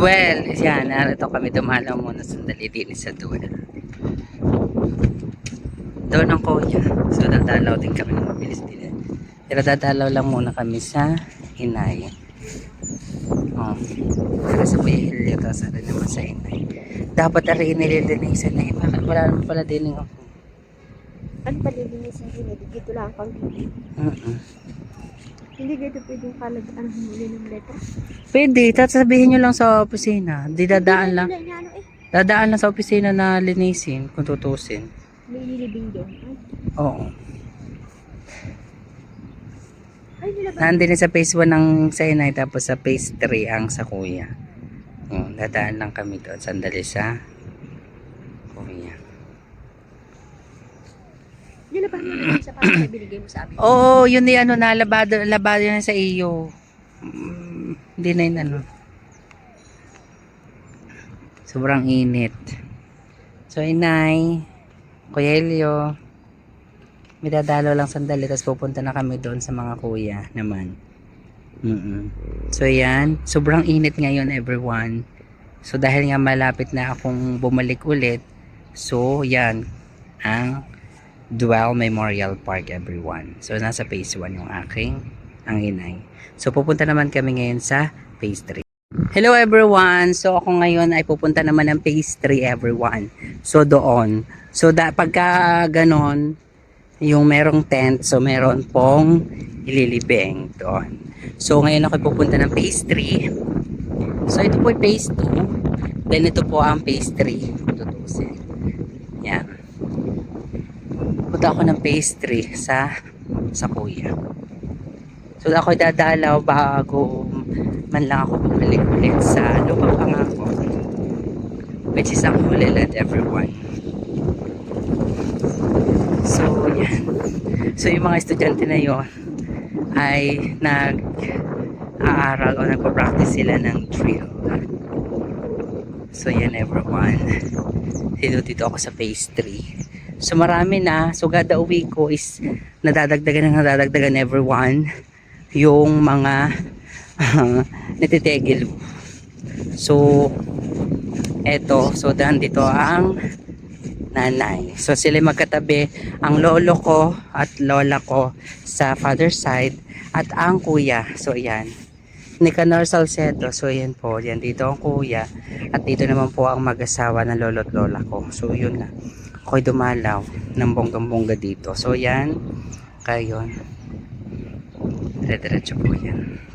Duel. Yan, narito kami dumalaw muna sandali din sa Duel. Doon ang kuya. So, dadalaw din kami ng mabilis din. Pero dadalaw lang muna kami sa Inay. Oh. Para sa Kuya Hilyo, tapos naman sa Inay. Dapat ari inililin sa Inay. Bakit wala naman pala din ako? Ano pa lilinisin din? Dito lang pang Mm-mm. Hindi dito pwedeng kalag ang huli ng letra. Pwede, tapos sabihin nyo lang sa opisina. Di dadaan lang. Ano eh. Dadaan lang sa opisina na linisin kung tutusin. May nilibing doon. Oo. ba? Nandun sa phase 1 ng sa inay, tapos sa phase 3 ang sa kuya. Oo, dadaan lang kami doon. Sandali sa kuya. Nila ba? Sa parang na binigay mo sa amin. Oo, yun ni ano na, labado, na sa iyo. Mm, Hindi na yun ano. Sobrang init. So, inay, Kuya Elio, may dadalo lang sandali, tapos pupunta na kami doon sa mga kuya naman. mm So, yan. Sobrang init ngayon, everyone. So, dahil nga malapit na akong bumalik ulit, so, yan, ang Dual Memorial Park, everyone. So, nasa phase 1 yung aking ang inay. So, pupunta naman kami ngayon sa phase 3. Hello everyone! So, ako ngayon ay pupunta naman ng phase 3 everyone. So, doon. So, da, pagka ganon, yung merong tent, so meron pong ililibing doon. So, ngayon ako pupunta ng phase 3. So, ito po yung phase 2. Then, ito po ang phase 3. Kung tutusin. Yan. Punta ako ng 3 sa sa kuya. So, ako dadalaw bago man lang ako bumalik ulit sa lupang pangako. Which is ang Holy Land, everyone. So, yan. So, yung mga estudyante na yon ay nag-aaral o nagpa-practice sila ng drill. So, yan everyone. Dito dito ako sa phase 3. So, marami na. So, kada uwi ko is nadadagdagan na nadadagdagan everyone yung mga uh, natitegil. So, eto. So, dahan dito ang nanay. So sila magkatabi ang lolo ko at lola ko sa father side at ang kuya. So yan. Nicanor Salcedo. So yan po. Yan dito ang kuya. At dito naman po ang mag-asawa ng lolo at lola ko. So yun na. Ako'y dumalaw ng bonggang-bongga dito. So yan. Kayon. Dire-diretso po yan.